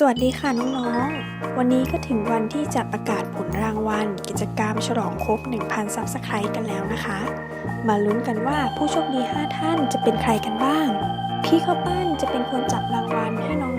สวัสดีค่ะน้องๆ วันนี้ก็ถึงวันที่จะประกาศผลรางวัล กิจกรรมฉลองครบ 1,000 ซับสไครต์กันแล้วนะคะ มาลุ้นกันว่าผู้โชคดี 5 ท่านจะเป็นใครกันบ้าง พี่ข้าวปั้นจะเป็นคนจับรางวัลให้น้อง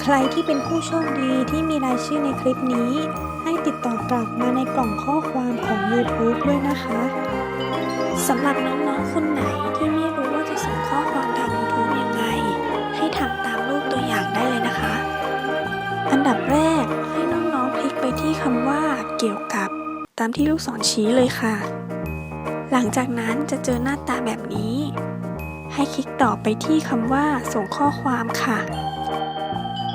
ใครที่เป็นผู้โชคดีที่มีรายชื่อในคลิปนี้ ให้ติดต่อกลับมาในกล่องข้อความของ YouTube ด้วยนะคะสำหรับน้องๆคนไหนที่ไม่รู้ว่าจะส่งข้อความทาง YouTube ยังไง ให้ทำตามรูปตัวอย่างได้เลยนะคะ อันดับแรกให้น้องๆคลิกไปที่คำว่าเกี่ยวกับ ตามที่ลูกศรชี้เลยค่ะ หลังจากนั้นจะเจอหน้าตาแบบนี้ ให้คลิกต่อไปที่คำว่าส่งข้อความค่ะ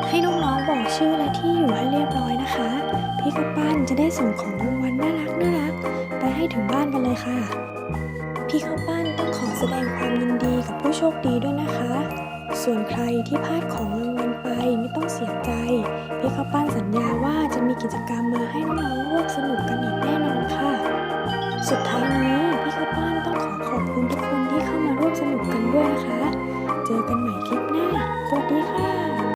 ให้น้องๆบอกชื่อและที่อยู่ให้เรียบร้อยนะคะ พี่ข้าวปั้นจะได้ส่งของรางวัลน่ารักน่ารักไปให้ถึงบ้านกันเลยค่ะ พี่ข้าวปั้นต้องขอแสดงความยินดีกับผู้โชคดีด้วยนะคะ ส่วนใครที่พลาดของรางวัลไปไม่ต้องเสียใจ พี่ข้าวปั้นสัญญาว่าจะมีกิจกรรมมาให้น้องๆร่วมสนุกกันอีกแน่นอนค่ะ สุดท้ายนี้พี่ข้าวปั้น